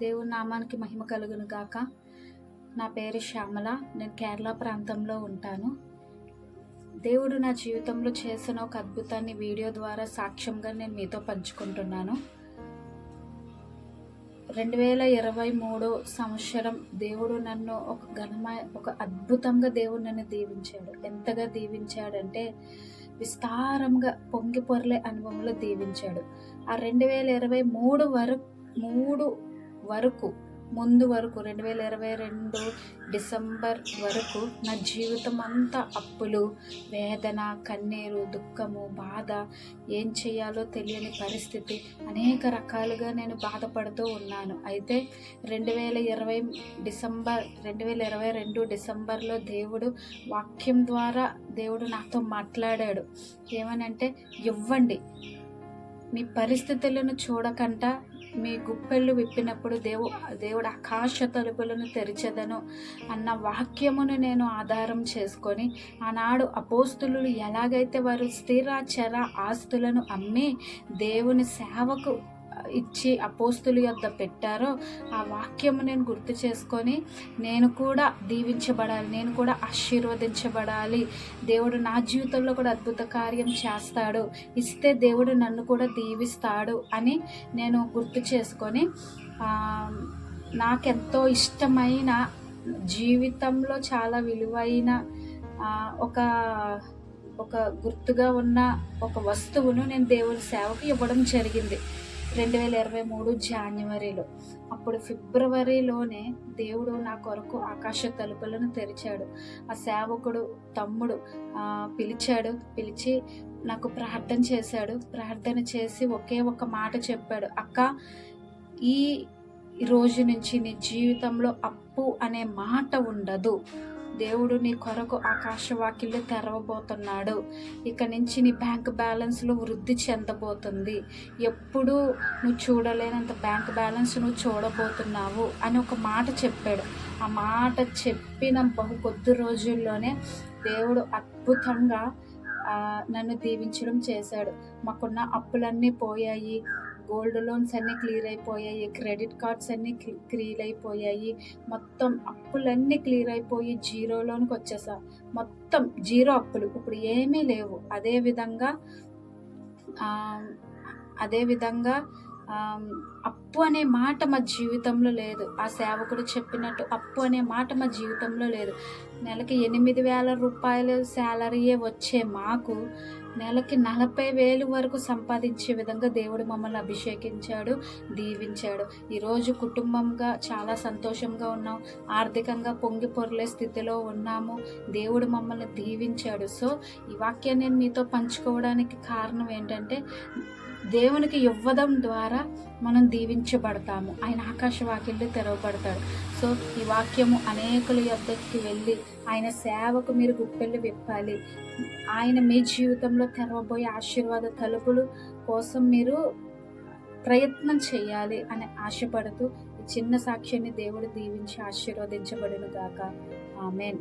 దేవుని నామానికి మహిమ కలుగును గాక. నా పేరు శ్యామల. నేను కేరళ ప్రాంతంలో ఉంటాను. దేవుడు నా జీవితంలో చేసిన ఒక అద్భుతాన్ని వీడియో ద్వారా సాక్ష్యంగా నేను మీతో పంచుకుంటున్నాను. రెండు వేల ఇరవై మూడో సంవత్సరం దేవుడు నన్ను ఒక ఘనమా ఒక అద్భుతంగా దేవుడు నన్ను దీవించాడు. ఎంతగా దీవించాడంటే విస్తారంగా పొంగి పొరలే అనుభవంలో దీవించాడు. ఆ రెండు వేల ఇరవై మూడు వరకు మూడు వరకు ముందు వరకు రెండు వేల ఇరవై రెండు డిసెంబర్ వరకు నా జీవితం అంతా అప్పులు వేదన కన్నీరు దుఃఖము బాధ ఏం చేయాలో తెలియని పరిస్థితి అనేక రకాలుగా నేను బాధపడుతూ ఉన్నాను. అయితే రెండు వేల ఇరవై డిసెంబర్ రెండు వేల ఇరవై రెండు డిసెంబర్లో దేవుడు వాక్యం ద్వారా దేవుడు నాతో మాట్లాడాడు. ఏమనంటే ఇవ్వండి. మీ పరిస్థితులను చూడకుండా మీ గుప్పెళ్ళు విప్పినప్పుడు దేవు దేవుడు ఆకాశ తలుపులను తెరిచెదను అన్న వాక్యమును నేను ఆధారం చేసుకొని ఆనాడు అపోస్తులు ఎలాగైతే వారు స్థిర చర ఆస్తులను అమ్మి దేవుని సేవకు ఇచ్చి అపోస్తులు యొద్ద పెట్టారో ఆ వాక్యము నేను గుర్తు చేసుకొని నేను కూడా దీవించబడాలి నేను కూడా ఆశీర్వదించబడాలి. దేవుడు నా జీవితంలో కూడా అద్భుత కార్యం చేస్తాడు. ఇస్తే దేవుడు నన్ను కూడా దీవిస్తాడు అని నేను గుర్తు చేసుకొని నాకెంతో ఇష్టమైన జీవితంలో చాలా విలువైన ఒక ఒక గుర్తుగా ఉన్న ఒక వస్తువును నేను దేవుని సేవకు ఇవ్వడం జరిగింది. రెండు వేల ఇరవై మూడు జాన్యువరిలో. అప్పుడు ఫిబ్రవరిలోనే దేవుడు నా కొరకు ఆకాశ తలుపులను తెరిచాడు. ఆ సేవకుడు తమ్ముడు పిలిచాడు. పిలిచి నాకు ప్రార్థన చేశాడు. ప్రార్థన చేసి ఒకే ఒక మాట చెప్పాడు. అక్క ఈ రోజు నుంచి నీ జీవితంలో అప్పు అనే మాట ఉండదు. దేవుడు నీ కొరకు ఆకాశవాకిళ్ళు తెరవబోతున్నాడు. ఇక నుంచి నీ బ్యాంక్ బ్యాలెన్స్లో వృద్ధి చెందబోతుంది. ఎప్పుడు నువ్వు చూడలేనంత బ్యాంక్ బ్యాలెన్స్ నువ్వు చూడబోతున్నావు అని ఒక మాట చెప్పాడు. ఆ మాట చెప్పిన బహు కొద్ది రోజుల్లోనే దేవుడు అద్భుతంగా నన్ను దీవించడం చేశాడు. మాకున్న అప్పులన్నీ పోయాయి. గోల్డ్ లోన్స్ అన్నీ క్లియర్ అయిపోయాయి క్రెడిట్ కార్డ్స్ అన్నీ క్లియర్ అయిపోయాయి. మొత్తం అప్పులన్నీ క్లియర్ అయిపోయి జీరోలోనికి వచ్చేసా. మొత్తం జీరో అప్పులు. ఇప్పుడు ఏమీ లేవు. అదేవిధంగా అదేవిధంగా అప్పు అనే మాట మా జీవితంలో లేదు. ఆ సేవకుడు చెప్పినట్టు అప్పు అనే మాట మా జీవితంలో లేదు. నెలకి ఎనిమిది వేల రూపాయలు శాలరీయే వచ్చే మాకు నెలకి నలభై వేలు వరకు సంపాదించే విధంగా దేవుడు మమ్మల్ని అభిషేకించాడు దీవించాడు. ఈరోజు కుటుంబంగా చాలా సంతోషంగా ఉన్నాం. ఆర్థికంగా పొంగి పొరలే స్థితిలో ఉన్నాము. దేవుడు మమ్మల్ని దీవించాడు. సో ఈ వాక్యాన్ని నేను మీతో పంచుకోవడానికి కారణం ఏంటంటే దేవునికి ఇవ్వడం ద్వారా మనం దీవించబడతాము. ఆయన ఆకాశ వాక్యంలో తెరవబడతాడు. సో ఈ వాక్యము అనేకుల యొద్దకి వెళ్ళి ఆయన సేవకు మీరు గుప్పెళ్ళు విప్పాలి. ఆయన మీ జీవితంలో తెరవబోయే ఆశీర్వాద తలుపులు కోసం మీరు ప్రయత్నం చేయాలి అని ఆశపడుతూ ఈ చిన్న సాక్ష్యాన్ని దేవుడు దీవించి ఆశీర్వదించబడిన గాక. ఆమెన్.